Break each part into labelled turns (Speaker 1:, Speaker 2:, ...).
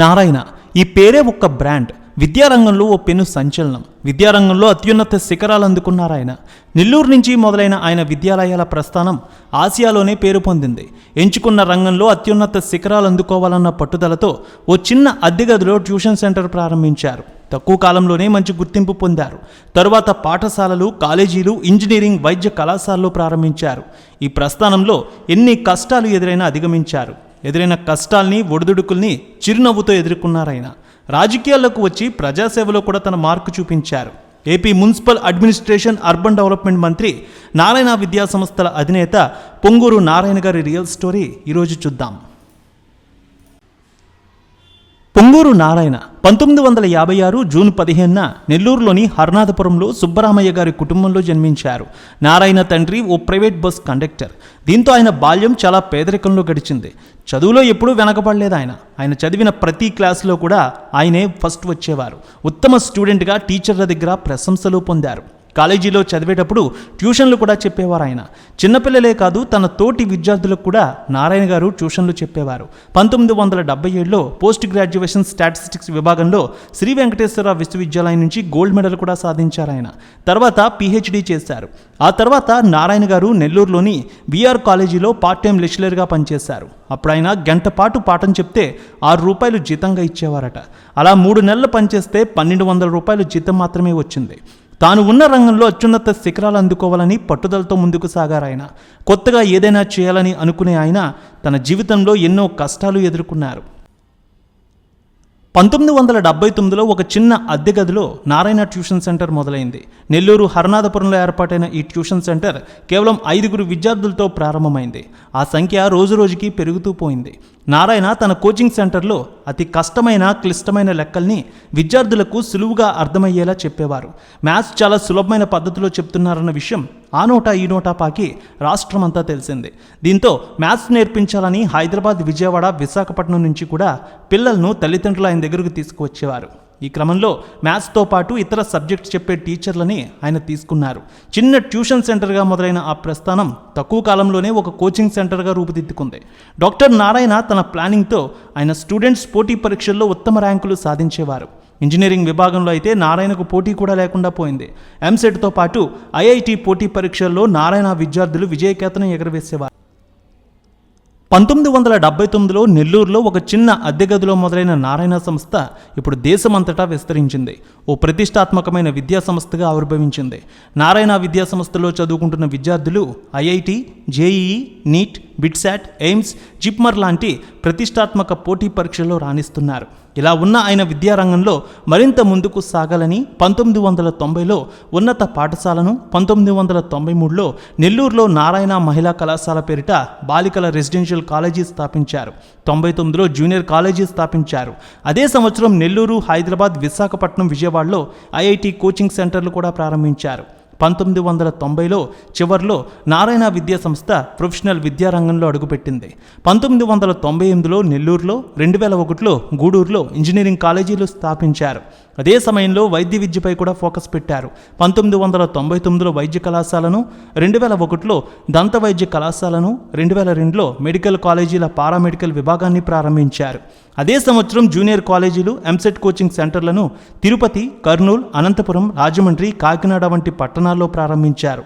Speaker 1: నారాయణ ఈ పేరే ఒక్క బ్రాండ్ విద్యారంగంలో ఓ పెను సంచలనం విద్యారంగంలో అత్యున్నత శిఖరాలు అందుకున్నారు ఆయన నెల్లూరు నుంచి మొదలైన ఆయన విద్యాలయాల ప్రస్థానం ఆసియాలోనే పేరు పొందింది ఎంచుకున్న రంగంలో అత్యున్నత శిఖరాలు అందుకోవాలన్న పట్టుదలతో ఓ చిన్న అద్దెగదిలో ట్యూషన్ సెంటర్ ప్రారంభించారు తక్కువ కాలంలోనే మంచి గుర్తింపు పొందారు తరువాత పాఠశాలలు కాలేజీలు ఇంజనీరింగ్ వైద్య కళాశాలలో ప్రారంభించారు ఈ ప్రస్థానంలో ఎన్ని కష్టాలు ఎదురైనా అధిగమించారు ఎదురైన కష్టాల్ని ఒడిదుడుకుల్ని చిరునవ్వుతో ఎదుర్కొన్నారాయన రాజకీయాల్లోకి వచ్చి ప్రజాసేవలో కూడా తన మార్కు చూపించారు AP municipal administration urban development మంత్రి నారాయణ విద్యా సంస్థల అధినేత పొంగూరు నారాయణ గారి రియల్ స్టోరీ ఈరోజు చూద్దాం పొంగూరు నారాయణ పంతొమ్మిది వందల యాభై ఆరు జూన్ పదిహేనున నెల్లూరులోని హర్నాథపురంలో సుబ్బరామయ్య గారి కుటుంబంలో జన్మించారు నారాయణ తండ్రి ఓ ప్రైవేట్ బస్ కండక్టర్ దీంతో ఆయన బాల్యం చాలా పేదరికంలో గడిచింది చదువులో ఎప్పుడూ వెనకబడలేదు ఆయన ఆయన చదివిన ప్రతి క్లాసులో కూడా ఆయనే ఫస్ట్ వచ్చేవారు ఉత్తమ స్టూడెంట్గా టీచర్ల దగ్గర ప్రశంసలు పొందారు కాలేజీలో చదివేటప్పుడు ట్యూషన్లు కూడా చెప్పేవారు ఆయన చిన్నపిల్లలే కాదు తన తోటి విద్యార్థులకు కూడా నారాయణ గారు ట్యూషన్లు చెప్పేవారు పంతొమ్మిది వందల డెబ్బై ఏడులో పోస్ట్ గ్రాడ్యుయేషన్ స్టాటిస్టిక్స్ విభాగంలో శ్రీ వెంకటేశ్వర విశ్వవిద్యాలయం నుంచి గోల్డ్ మెడల్ కూడా సాధించారు ఆయన తర్వాత పిహెచ్డి చేశారు ఆ తర్వాత నారాయణ గారు నెల్లూరులోని బీఆర్ కాలేజీలో పార్ట్ టైం లెక్చరర్గా పనిచేశారు అప్పుడు ఆయన గంట పాటు పాఠం చెప్తే ఆరు రూపాయలు జీతంగా ఇచ్చేవారట అలా మూడు నెలలు పనిచేస్తే పన్నెండు వందల రూపాయలు జీతం మాత్రమే వచ్చింది తాను ఉన్న రంగంలో అత్యున్నత శిఖరాలు అందుకోవాలని పట్టుదలతో ముందుకు సాగారాయన కొత్తగా ఏదైనా చేయాలని అనుకునే ఆయన తన జీవితంలో ఎన్నో కష్టాలు ఎదుర్కొన్నారు పంతొమ్మిది వందల డెబ్బై తొమ్మిదిలో ఒక చిన్న అద్దె గదిలో నారాయణ ట్యూషన్ సెంటర్ మొదలైంది నెల్లూరు హరనాథపురంలో ఏర్పాటైన ఈ ట్యూషన్ సెంటర్ కేవలం ఐదుగురు విద్యార్థులతో ప్రారంభమైంది ఆ సంఖ్య రోజుకి పెరుగుతూ పోయింది నారాయణ తన కోచింగ్ సెంటర్లో అతి కష్టమైన క్లిష్టమైన లెక్కల్ని విద్యార్థులకు సులువుగా అర్థమయ్యేలా చెప్పేవారు మ్యాథ్స్ చాలా సులభమైన పద్ధతిలో చెప్తున్నారన్న విషయం ఆ నోటా ఈ నోటా పాకి రాష్ట్రమంతా తెలిసింది దీంతో మ్యాథ్స్ నేర్పించాలని హైదరాబాద్ విజయవాడ విశాఖపట్నం నుంచి కూడా పిల్లలను తల్లిదండ్రులు ఆయన దగ్గరకు తీసుకువచ్చేవారు ఈ క్రమంలో మ్యాథ్స్తో పాటు ఇతర సబ్జెక్ట్స్ చెప్పే టీచర్లని ఆయన తీసుకున్నారు చిన్న ట్యూషన్ సెంటర్గా మొదలైన ఆ ప్రస్థానం తక్కువ కాలంలోనే ఒక కోచింగ్ సెంటర్గా రూపుదిద్దుకుంది డాక్టర్ నారాయణ తన ప్లానింగ్తో ఆయన స్టూడెంట్స్ పోటీ పరీక్షల్లో ఉత్తమ ర్యాంకులు సాధించేవారు ఇంజనీరింగ్ విభాగంలో అయితే నారాయణకు పోటీ కూడా లేకుండా పోయింది ఎంసెట్తో పాటు ఐఐటి పోటీ పరీక్షల్లో నారాయణ విద్యార్థులు విజయకేతనం ఎగరవేసేవారు పంతొమ్మిది వందల డెబ్బై తొమ్మిదిలో నెల్లూరులో ఒక చిన్న అద్దె గదిలో మొదలైన నారాయణ సంస్థ ఇప్పుడు దేశమంతటా విస్తరించింది ఓ ప్రతిష్టాత్మకమైన విద్యా సంస్థగా ఆవిర్భవించింది నారాయణ విద్యా సంస్థలో చదువుకుంటున్న విద్యార్థులు IIT JEE NEET BITSAT AIIMS JIPMER లాంటి ప్రతిష్టాత్మక పోటీ పరీక్షల్లో రాణిస్తున్నారు ఇలా ఉన్న ఆయన విద్యారంగంలో మరింత ముందుకు సాగాలని పంతొమ్మిది వందల తొంభైలో ఉన్నత పాఠశాలను పంతొమ్మిది వందల తొంభై మూడులో నెల్లూరులో నారాయణ మహిళా కళాశాల పేరిట బాలికల రెసిడెన్షియల్ కాలేజీ స్థాపించారు తొంభై తొమ్మిదిలో జూనియర్ కాలేజీ స్థాపించారు అదే సంవత్సరం నెల్లూరు హైదరాబాద్ విశాఖపట్నం విజయవాడలో ఐఐటి కోచింగ్ సెంటర్లు కూడా ప్రారంభించారు పంతొమ్మిది వందల తొంభైలో చివరిలో నారాయణ విద్యా సంస్థ ప్రొఫెషనల్ విద్యారంగంలో అడుగుపెట్టింది పంతొమ్మిది వందల తొంభై ఎనిమిదిలో నెల్లూరులో రెండు వేల ఒకటిలో గూడూరులో ఇంజనీరింగ్ కాలేజీలు స్థాపించారు అదే సమయంలో వైద్య విద్యపై కూడా ఫోకస్ పెట్టారు పంతొమ్మిది వందల తొంభై తొమ్మిదిలో వైద్య కళాశాలను రెండు వేల ఒకటిలో దంత వైద్య కళాశాలను రెండు వేల రెండులో మెడికల్ కాలేజీల పారామెడికల్ విభాగాన్ని ప్రారంభించారు అదే సంవత్సరం జూనియర్ కాలేజీలు ఎంసెట్ కోచింగ్ సెంటర్లను తిరుపతి కర్నూలు అనంతపురం రాజమండ్రి కాకినాడ వంటి పట్టణ స్థానాల్లో ప్రారంభించారు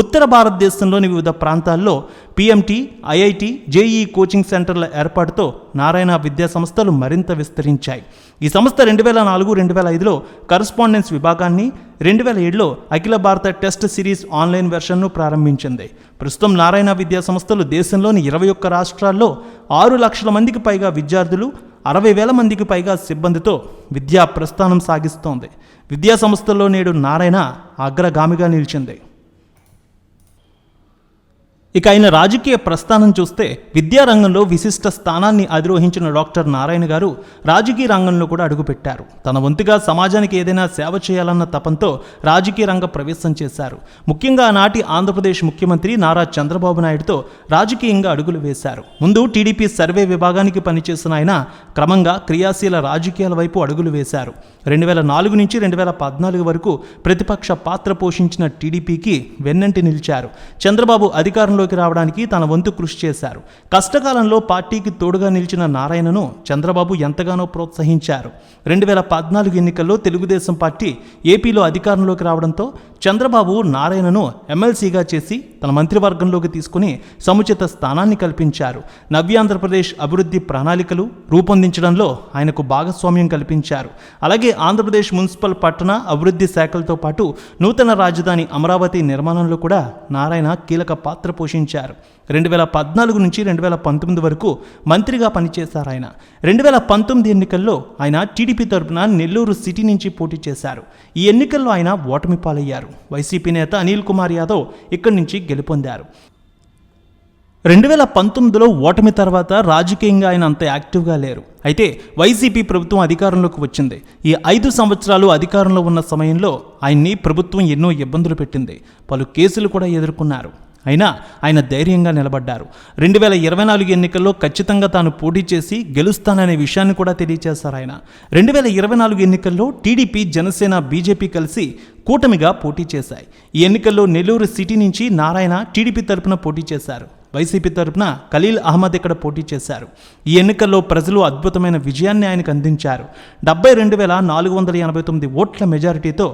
Speaker 1: ఉత్తర భారతదేశంలోని వివిధ ప్రాంతాల్లో పిఎంటి ఐఐటి జేఈ కోచింగ్ సెంటర్ల ఏర్పాటుతో నారాయణ విద్యా సంస్థలు మరింత విస్తరించాయి ఈ సంస్థ రెండు వేల నాలుగు రెండు వేల ఐదులో కరస్పాండెన్స్ విభాగాన్ని రెండు వేల ఏడులో అఖిల భారత టెస్ట్ సిరీస్ ఆన్లైన్ వెర్షన్ను ప్రారంభించింది ప్రస్తుతం నారాయణ విద్యా సంస్థలు దేశంలోని ఇరవై ఒక్క రాష్ట్రాల్లో ఆరు లక్షల మందికి పైగా విద్యార్థులు అరవై వేల మందికి పైగా సిబ్బందితో విద్యా ప్రస్థానం సాగిస్తోంది విద్యా సంస్థల్లో నేడు నారాయణ అగ్రగామిగా నిలిచింది ఇక ఆయన రాజకీయ ప్రస్థానం చూస్తే విద్యారంగంలో విశిష్ట స్థానాన్ని అధిరోహించిన డాక్టర్ నారాయణ గారు రాజకీయ రంగంలో కూడా అడుగుపెట్టారు తన వంతుగా సమాజానికి ఏదైనా సేవ చేయాలన్న తపంతో రాజకీయ రంగ ప్రవేశం చేశారు ముఖ్యంగా ఆనాటి ఆంధ్రప్రదేశ్ ముఖ్యమంత్రి నారా చంద్రబాబు నాయుడుతో రాజకీయంగా అడుగులు వేశారు ముందు టీడీపీ సర్వే విభాగానికి పనిచేసిన ఆయన క్రమంగా క్రియాశీల రాజకీయాల వైపు అడుగులు వేశారు రెండు వేల నాలుగు నుంచి రెండు వేల పద్నాలుగు వరకు ప్రతిపక్ష పాత్ర పోషించిన టీడీపీకి వెన్నంటి నిలిచారు చంద్రబాబు అధికారంలో అధికారంలోకి రావడానికి తన వంతు కృషి చేశారు కష్టకాలంలో పార్టీకి తోడుగా నిలిచిన నారాయణను చంద్రబాబు ఎంతగానో ప్రోత్సహించారు రెండు వేల పద్నాలుగు ఎన్నికల్లో తెలుగుదేశం పార్టీ ఏపీలో అధికారంలోకి రావడంతో చంద్రబాబు నారాయణను ఎమ్మెల్సీగా చేసి తన మంత్రివర్గంలోకి తీసుకుని సముచిత స్థానాన్ని కల్పించారు నవ్యాంధ్రప్రదేశ్ అభివృద్ధి ప్రణాళికలు రూపొందించడంలో ఆయనకు భాగస్వామ్యం కల్పించారు అలాగే ఆంధ్రప్రదేశ్ మున్సిపల్ పట్టణ అభివృద్ధి శాఖలతో పాటు నూతన రాజధాని అమరావతి నిర్మాణంలో కూడా నారాయణ కీలక పాత్ర పోషించారు పోషించారు రెండు వేల పద్నాలుగు నుంచి రెండు వేల పంతొమ్మిది వరకు మంత్రిగా పనిచేశారు ఆయన రెండు వేల పంతొమ్మిది ఎన్నికల్లో ఆయన టీడీపీ తరఫున నెల్లూరు సిటీ నుంచి పోటీ చేశారు ఈ ఎన్నికల్లో ఆయన ఓటమి పాలయ్యారు వైసీపీ నేత అనిల్ కుమార్ యాదవ్ ఇక్కడి నుంచి గెలుపొందారు రెండు వేల పంతొమ్మిదిలో ఓటమి తర్వాత రాజకీయంగా ఆయన అంత యాక్టివ్గా లేరు అయితే వైసీపీ ప్రభుత్వం అధికారంలోకి వచ్చింది ఈ ఐదు సంవత్సరాలు అధికారంలో ఉన్న సమయంలో ఆయన్ని ప్రభుత్వం ఎన్నో ఇబ్బందులు పెట్టింది పలు కేసులు కూడా ఎదుర్కొన్నారు అయినా ఆయన ధైర్యంగా నిలబడ్డారు రెండు వేల ఇరవై నాలుగు ఎన్నికల్లో ఖచ్చితంగా తాను పోటీ చేసి గెలుస్తాననే విషయాన్ని కూడా తెలియజేశారు ఆయన రెండు వేల ఇరవై నాలుగు ఎన్నికల్లో టీడీపీ జనసేన బీజేపీ కలిసి కూటమిగా పోటీ చేశాయి ఈ ఎన్నికల్లో నెల్లూరు సిటీ నుంచి నారాయణ టీడీపీ తరపున పోటీ చేశారు వైసీపీ తరపున ఖలీల్ అహ్మద్ ఇక్కడ పోటీ చేశారు ఈ ఎన్నికల్లో ప్రజలు అద్భుతమైన విజయాన్ని ఆయనకు అందించారు డెబ్బై రెండు వేల నాలుగు వందల ఎనభై తొమ్మిది ఓట్ల మెజారిటీతో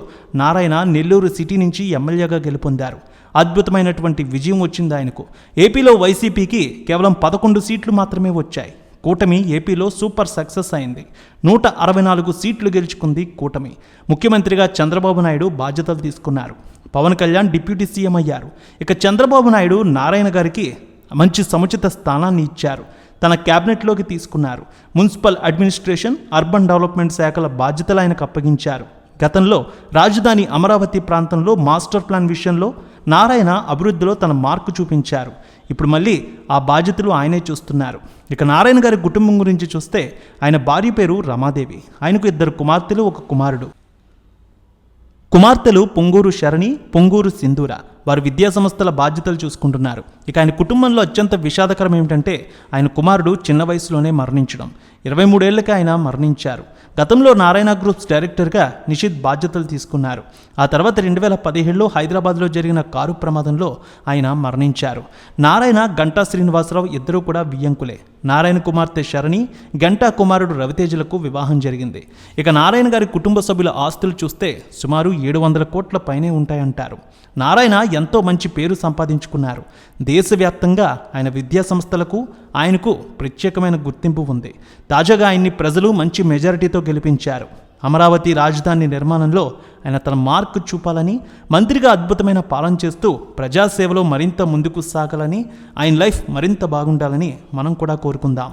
Speaker 1: నారాయణ నెల్లూరు సిటీ నుంచి ఎమ్మెల్యేగా గెలుపొందారు అద్భుతమైనటువంటి విజయం వచ్చింది ఆయనకు ఏపీలో వైసీపీకి కేవలం పదకొండు సీట్లు మాత్రమే వచ్చాయి కూటమి ఏపీలో సూపర్ సక్సెస్ అయింది నూట అరవై నాలుగు సీట్లు గెలుచుకుంది కూటమి ముఖ్యమంత్రిగా చంద్రబాబు నాయుడు బాధ్యతలు తీసుకున్నారు పవన్ కళ్యాణ్ డిప్యూటీ సీఎం అయ్యారు ఇక చంద్రబాబు నాయుడు నారాయణ గారికి మంచి సముచిత స్థానాన్ని ఇచ్చారు తన క్యాబినెట్లోకి తీసుకున్నారు మున్సిపల్ అడ్మినిస్ట్రేషన్ అర్బన్ డెవలప్మెంట్ శాఖల బాధ్యతలు ఆయనకు అప్పగించారు గతంలో రాజధాని అమరావతి ప్రాంతంలో మాస్టర్ ప్లాన్ విషయంలో నారాయణ అభివృద్ధిలో తన మార్కు చూపించారు ఇప్పుడు మళ్ళీ ఆ బాధ్యతలు ఆయనే చూస్తున్నారు ఇక నారాయణ గారి కుటుంబం గురించి చూస్తే ఆయన భార్య పేరు రమాదేవి ఆయనకు ఇద్దరు కుమార్తెలు ఒక కుమారుడు కుమార్తెలు పొంగూరు శరణి పొంగూరు సింధూర వారు విద్యాసంస్థల బాధ్యతలు చూసుకుంటున్నారు ఇక ఆయన కుటుంబంలో అత్యంత విషాదకరం ఏమిటంటే ఆయన కుమారుడు చిన్న వయసులోనే మరణించడం ఇరవై మూడేళ్లకే ఆయన మరణించారు గతంలో నారాయణ గ్రూప్స్ డైరెక్టర్గా నిషిత్ బాధ్యతలు తీసుకున్నారు ఆ తర్వాత రెండు వేల పదిహేడులో హైదరాబాద్లో జరిగిన కారు ప్రమాదంలో ఆయన మరణించారు నారాయణ గంటా శ్రీనివాసరావు ఇద్దరూ కూడా బియ్యంకులే నారాయణ కుమార్తె శరణి గంటా కుమారుడు రవితేజలకు వివాహం జరిగింది ఇక నారాయణ గారి కుటుంబ సభ్యుల ఆస్తులు చూస్తే సుమారు ఏడు వందల కోట్ల పైనే ఉంటాయంటారు నారాయణ ఎంతో మంచి పేరు సంపాదించుకున్నారు దేశవ్యాప్తంగా ఆయన విద్యా సంస్థలకు ఆయనకు ప్రత్యేకమైన గుర్తింపు ఉంది తాజాగా ఆయన్ని ప్రజలు మంచి మెజారిటీతో గెలిపించారు అమరావతి రాజధాని నిర్మాణంలో ఆయన తన మార్కు చూపాలని మంత్రిగా అద్భుతమైన పాలన చేస్తూ ప్రజాసేవలో మరింత ముందుకు సాగాలని ఆయన లైఫ్ మరింత బాగుండాలని మనం కూడా కోరుకుందాం